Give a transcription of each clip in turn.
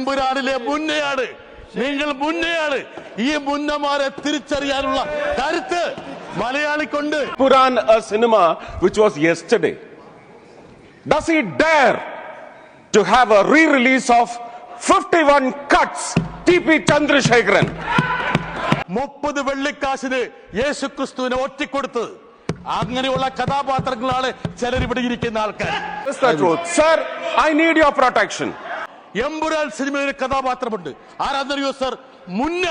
എമ്പുരാനിലെ മുന്നയാണ് നിങ്ങൾ മുന്നയാണ് ഈ മുന്നമാരെ തിരിച്ചറിയാനുള്ള കരുത്ത് മലയാളിക്കൊണ്ട്. Pooran cinema which was yesterday desire to have a re release of fifty one cuts T P Chandrasekharan മുപ്പത് വെള്ളിക്കാശിന് യേശുക്രിസ്തുവിനെ ഒറ്റിക്കൊടുത്ത് അങ്ങനെയുള്ള കഥാപാത്രങ്ങളാണ് ചിലർ ഇവിടെ ഇരിക്കുന്ന ആൾക്കാർ. Sir I need your protection. Empuraan സിനിമയിൽ ഒരു കഥാപാത്രമുണ്ട് ആരാന്നറിയോ സർ മുന്ന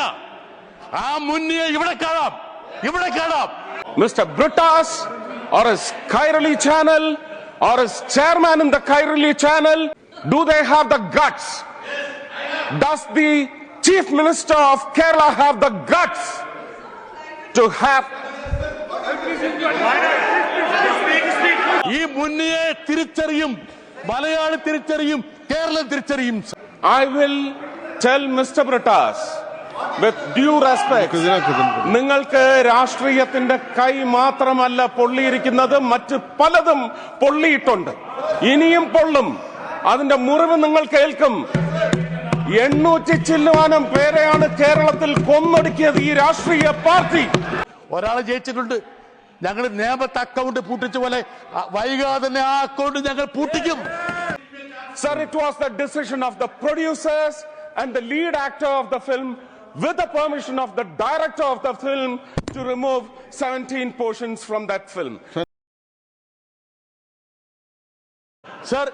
ആ മുന്നയെ ഇവിടെ കാണാം ഇവിടെ കാണാം Mr. Brutas or his Kairali channel or his chairman in the Kairali channel, do they have the guts? Does the chief minister of Kerala have the guts to have ഈ മുന്നയെ തിരിച്ചറിയും മലയാളി തിരിച്ചറിയും കേരളം തിരിച്ചറിയും. I will tell mister Brittas with due respect നിങ്ങൾക്ക് രാഷ്ട്രീയത്തിന്റെ കൈ മാത്രമല്ല പൊള്ളിയിരിക്കുന്നത് മറ്റ് പലതും പൊള്ളിയിട്ടുണ്ട്. ഇനിയും പൊള്ളും. അതിന്റെ മുറിവ് നിങ്ങൾ കേൾക്കും. എണ്ണൂറ്റി ചില്ലുവാനം പേരെയാണ് കേരളത്തിൽ കൊന്നൊടുക്കിയത് ഈ രാഷ്ട്രീയ പാർട്ടി. ഒരാൾ ജയിച്ചിട്ടുണ്ട്. ഞങ്ങൾ നേമത്തെ അക്കൗണ്ട് പൂട്ടിച്ച പോലെ വൈകാതെ തന്നെ ആ അക്കൗണ്ട് ഞങ്ങൾ പൂട്ടിക്കും. Sir, it was the decision of the producers and the lead actor of the film, with the permission of the director of the film, to remove 17 portions from that film. Sir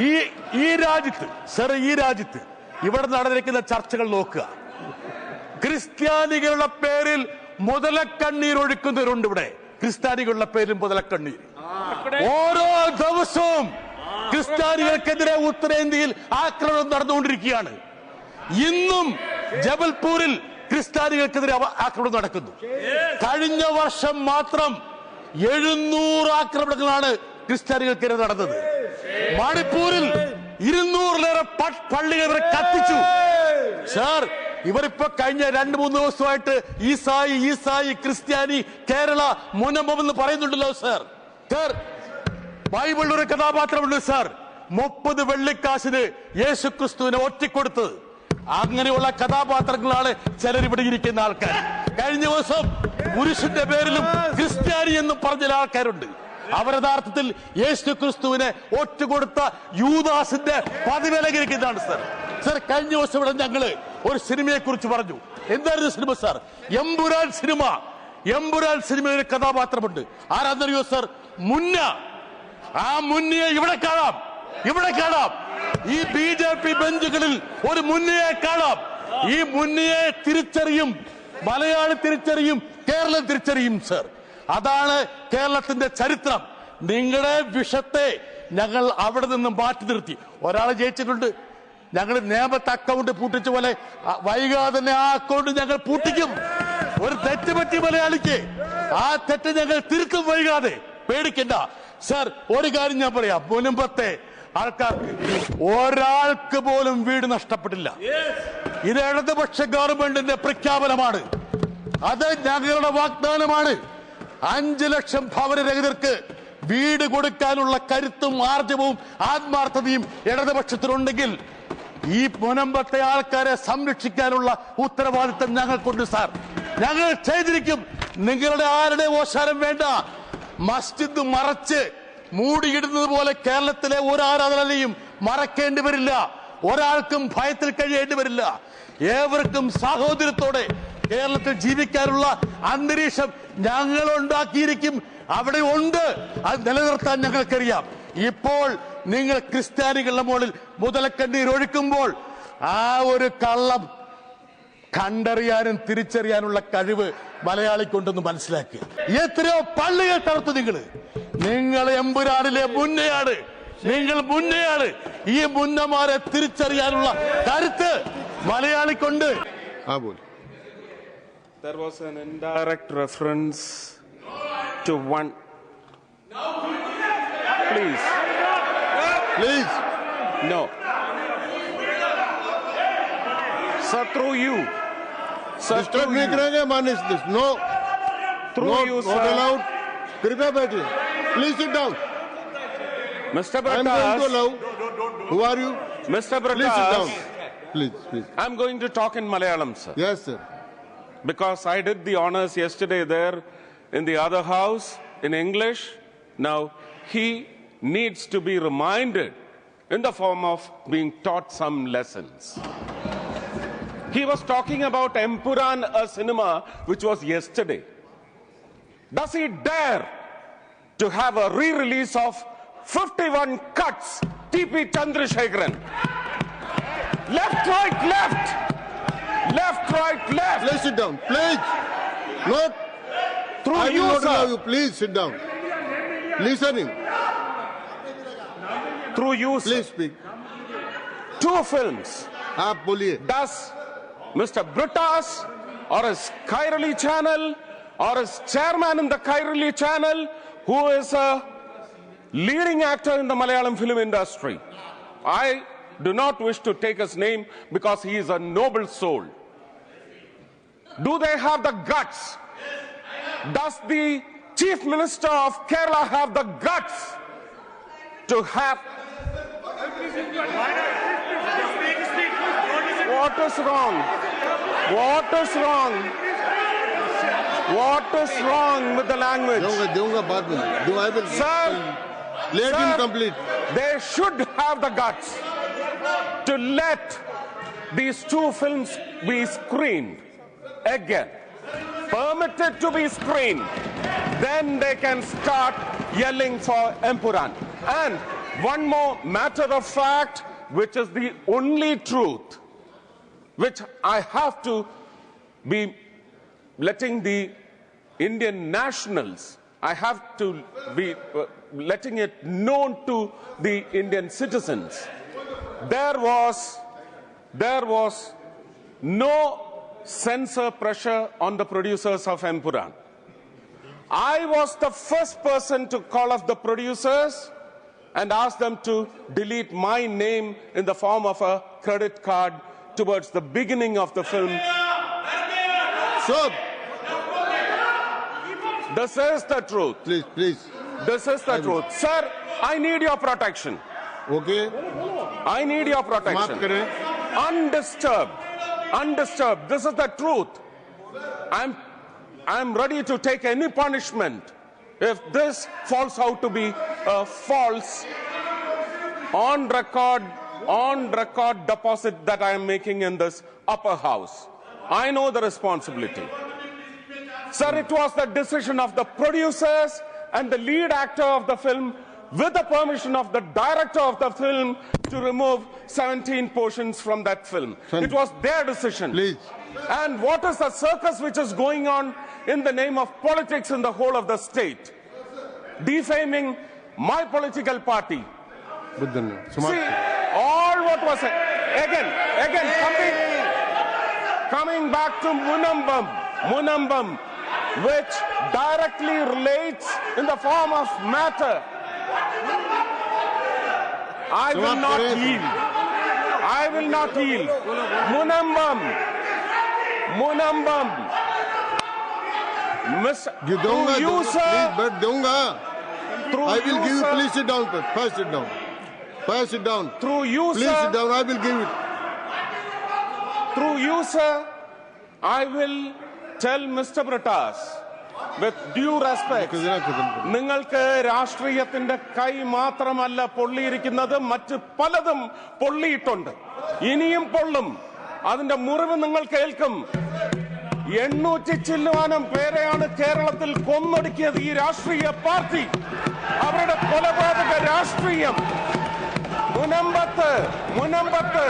ഈ ഈ രാജ്യത്ത് sir ഈ രാജ്യത്ത് ഇവിടെ നടന്നിരിക്കുന്ന ചർച്ചകൾ നോക്കുക ക്രിസ്ത്യാനികളുടെ പേരിൽ മുതലക്കണ്ണീർ ഒഴുക്കുന്നവരുണ്ട് ഇവിടെ ക്രിസ്ത്യാനികളുടെ പേരിൽ മുതലക്കണ്ണീർ ഓരോ ദിവസവും ക്രിസ്ത്യാനികൾക്കെതിരെ ഉത്തരേന്ത്യയിൽ ആക്രമണം നടന്നുകൊണ്ടിരിക്കുകയാണ്. ഇന്നും ജബൽപൂരിൽ ക്രിസ്ത്യാനികൾക്കെതിരെ ആക്രമണം നടക്കുന്നു. കഴിഞ്ഞ വർഷം മാത്രം എഴുന്നൂറ് ആക്രമണങ്ങളാണ് ക്രിസ്ത്യാനികൾക്കെതിരെ നടന്നത്. മണിപ്പൂരിൽ ഇരുന്നൂറിലേറെ പള്ളികൾ കത്തിച്ചു. സാർ ഇവരിപ്പോ കഴിഞ്ഞ രണ്ട് മൂന്ന് ദിവസമായിട്ട് ഈസായി ഈസായി ക്രിസ്ത്യാനി കേരള മുനമ്പം എന്ന് പറയുന്നുണ്ടല്ലോ സാർ. സാർ ബൈബിളിൽ ഒരു കഥാപാത്രമുണ്ട് സാർ. മുപ്പത് വെള്ളിക്കാശിന് യേശു ക്രിസ്തുവിനെ ഒറ്റിക്കൊടുത്ത്. അങ്ങനെയുള്ള കഥാപാത്രങ്ങളാണ് ചിലർ ഇവിടെ ഇരിക്കുന്ന ആൾക്കാർ. കഴിഞ്ഞ ദിവസം പുരുഷന്റെ പേരിലും ക്രിസ്ത്യാനി എന്ന് പറഞ്ഞ ആൾക്കാരുണ്ട്. അവർ യഥാർത്ഥത്തിൽ യേശു ക്രിസ്തുവിനെ ഒറ്റുകൊടുത്ത യൂദാസിന്റെ പതിവിലകരിക്കുന്നതാണ് സാർ. സാർ കഴിഞ്ഞ ദിവസം ഇവിടെ ഞങ്ങൾ ഒരു സിനിമയെ കുറിച്ച് പറഞ്ഞു. എന്തായിരുന്നു cinema sir? Empuraan cinema. Empuraan സിനിമയിലെ കഥാപാത്രമുണ്ട്. ആരാന്നറിയോ സാർ? മുന്ന ആ മുന്നിയെ ഇവിടെ കാണാം. ഇവിടെ കാണാം. ഈ ബി ജെ പി ബെഞ്ചുകളിൽ ഒരു മുന്നിയെ കാണാം. ഈ മുന്നിയെ തിരിച്ചറിയും. മലയാളി തിരിച്ചറിയും. കേരളം തിരിച്ചറിയും സർ. അതാണ് കേരളത്തിന്റെ ചരിത്രം. നിങ്ങളുടെ വിഷത്തെ ഞങ്ങൾ അവിടെ നിന്നും മാറ്റി നിർത്തി. ഒരാൾ ജയിച്ചിട്ടുണ്ട്. ഞങ്ങൾ നിയമത്തെ അക്കൗണ്ട് പൂട്ടിച്ച പോലെ വൈകാതെ തന്നെ ആ അക്കൗണ്ട് ഞങ്ങൾ പൂട്ടിക്കും. ഒരു തെറ്റ് പറ്റി മലയാളിക്ക് ആ തെറ്റ് ഞങ്ങൾ തിരുത്തും വൈകാതെ. പേടിക്കണ്ട. സർ ഒരു കാര്യം ഞാൻ പറയാം. മുൻപത്തെ ആൾക്കാർക്ക് ഒരാൾക്ക് പോലും വീട് നഷ്ടപ്പെട്ടില്ല. ഇത് ഇടതുപക്ഷ ഗവൺമെന്റിന്റെ പ്രഖ്യാപനമാണ്. അത് ഞങ്ങളുടെ വാഗ്ദാനമാണ്. അഞ്ചു ലക്ഷം ഭവനരഹിതർക്ക് വീട് കൊടുക്കാനുള്ള കരുത്തും ആർജവും ആത്മാർത്ഥതയും ഇടതുപക്ഷത്തിനുണ്ടെങ്കിൽ ഈ മുനമ്പത്തെ ആൾക്കാരെ സംരക്ഷിക്കാനുള്ള ഉത്തരവാദിത്തം ഞങ്ങൾക്കുണ്ട് സാർ. ഞങ്ങൾ ചെയ്തിരിക്കും. നിങ്ങളുടെ ആരുടെ ഓശാരം വേണ്ട? മസ്ജിദ് മറച്ച് മൂടിയിടുന്നത് പോലെ കേരളത്തിലെ ഒരു ആരാധനാലയം മറക്കേണ്ടി വരില്ല. ഒരാൾക്കും ഭയത്തിൽ കഴിയേണ്ടി വരില്ല. ഏവർക്കും സാഹോദര്യത്തോടെ കേരളത്തിൽ ജീവിക്കാനുള്ള അന്തരീക്ഷം ഞങ്ങൾ ഉണ്ടാക്കിയിരിക്കും അവിടെ ഉണ്ട്. അത് നിലനിർത്താൻ ഞങ്ങൾക്കറിയാം. ഇപ്പോൾ നിങ്ങൾ ക്രിസ്ത്യാനികളുടെ മുകളിൽ മുതലക്കണ്ണീർ ഒഴുക്കുമ്പോൾ ആ ഒരു കള്ളം കണ്ടറിയാനും തിരിച്ചറിയാനുള്ള കഴിവ് മലയാളിക്കുണ്ടെന്ന് മനസ്സിലാക്കുക എത്രയോ പള്ളികൾ തകർത്തു നിങ്ങൾ നിങ്ങൾ എമ്പുരാനിലെ മുന്നയാണ് നിങ്ങൾ മുന്നയാണ് ഈ മുന്നമാരെ തിരിച്ചറിയാനുള്ള കരുത്ത് മലയാളിക്കൊണ്ട് ആ പോലും. There was an indirect reference to one. Sir, disturb through नहीं you. करेंगे मानिश this no Through no you, not sir. Allowed कृपया बैठिए please sit down Mr. I am going to Bratas, allow who are you Mr. Please sit Bratas, down. Please, please. I'm going to talk in Malayalam, sir. Yes, sir. because I did the honors yesterday there in the other house in English. Now, he needs to be reminded in the form of being taught some lessons. He was talking about Empuran, a cinema which was yesterday. Does he dare to have a re release of 51 cuts? TP Chandrasekharan. Left, right, left. Left, right, left. Please sit down. Please. Not. Through I you, will not allow sir. you. Please sit down. Listen him. Through you, sir. Please speak. Two films. आप बोलिए Does Mr. Britas or his Kairali channel or his chairman in the Kairali channel, who is a leading actor in the Malayalam film industry. I do not wish to take his name because he is a noble soul. Do they have the guts? Does the Chief Minister of Kerala have the guts to have What is wrong? What is wrong? What is wrong with the language? I will Sir, let Sir, him complete. They should have the guts to let these two films be screened again, permitted to be screened. Then they can start yelling for Empuran. And one more matter of fact, which is the only truth which I have to be letting the Indian nationals, I have to be uh, letting it known to the Indian citizens. There was, there was no censor pressure on the producers of Empuran. I was the first person to call up the producers and ask them to delete my name in the form of a credit card towards the beginning of the film. So, this is the truth. Please, please. This is the I truth. Will. Sir, I need your protection. Okay. I need your protection. Undisturbed. Undisturbed. This is the truth. I'm, I'm ready to take any punishment if this falls out to be a false on record on record deposit that I am making in this upper house. I know the responsibility. Sir, it was the decision of the producers and the lead actor of the film with the permission of the director of the film to remove 17 portions from that film. It was their decision. Please. And what is the circus which is going on in the name of politics in the whole of the state? Defaming my political party. See, all what was it? Again, again, coming, coming back to Munambam, Munambam, which directly relates in the form of matter. I will not yield. I will not yield. Munambam. Munambam. Miss, you, through you, sir. Please, but dunga. I will give you. Please sit down, first sit down. Where sit down? Through you, Please sir. sit down. I will give it. Through you, sir, I will tell Mr. Pratas with due respect നിങ്ങൾക്ക് രാഷ്ട്രീയത്തിന്റെ കൈ മാത്രമല്ല പൊള്ളിയിരിക്കുന്നത് മറ്റ് പലതും പൊള്ളിയിട്ടുണ്ട് ഇനിയും പൊള്ളും അതിന്റെ മുറിവ് നിങ്ങൾ കേൾക്കും എണ്ണൂറ്റി ചില്ലുവാനം പേരെയാണ് കേരളത്തിൽ കൊന്നൊടുക്കിയത് ഈ രാഷ്ട്രീയ പാർട്ടി അവരുടെ കൊലപാതക രാഷ്ട്രീയം മുനമ്പത്ത് മുനമ്പത്ത്.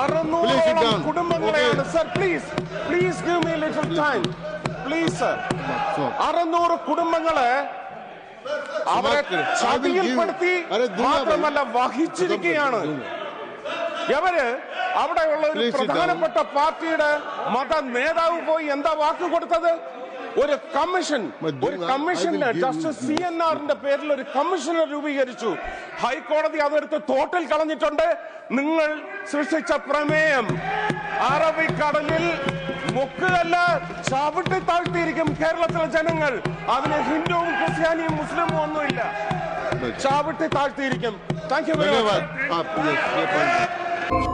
അറുന്നൂറോളം കുടുംബങ്ങളെയാണ്. Sir please please give me little time please അറുന്നൂറ് കുടുംബങ്ങളെ അവരെ ചതിയിൽപ്പെടുത്തി മാത്രമല്ല വഹിച്ചിരിക്കുകയാണ്. എവര് അവിടെയുള്ള ഒരു പ്രധാനപ്പെട്ട പാർട്ടിയുടെ മത നേതാവ് പോയി എന്താ വാക്ക് കൊടുത്തത്? ഒരു കമ്മീഷൻ ഒരു കമ്മീഷൻ ജസ്റ്റിസ് സി എൻ ആറിന്റെ പേരിൽ ഒരു കമ്മീഷനെ രൂപീകരിച്ചു. ഹൈക്കോടതി അതെടുത്ത് തോട്ടിൽ കളഞ്ഞിട്ടുണ്ട്. നിങ്ങൾ സൃഷ്ടിച്ച പ്രമേയം അറബിക്കടലിൽ മുക്കുകല്ല ചവിട്ടി താഴ്ത്തിയിരിക്കും കേരളത്തിലെ ജനങ്ങൾ. അതിന് ഹിന്ദുവും ക്രിസ്ത്യാനിയും മുസ്ലിമും ഒന്നുമില്ല. ചവിട്ടി താഴ്ത്തിയിരിക്കും. Thank you very much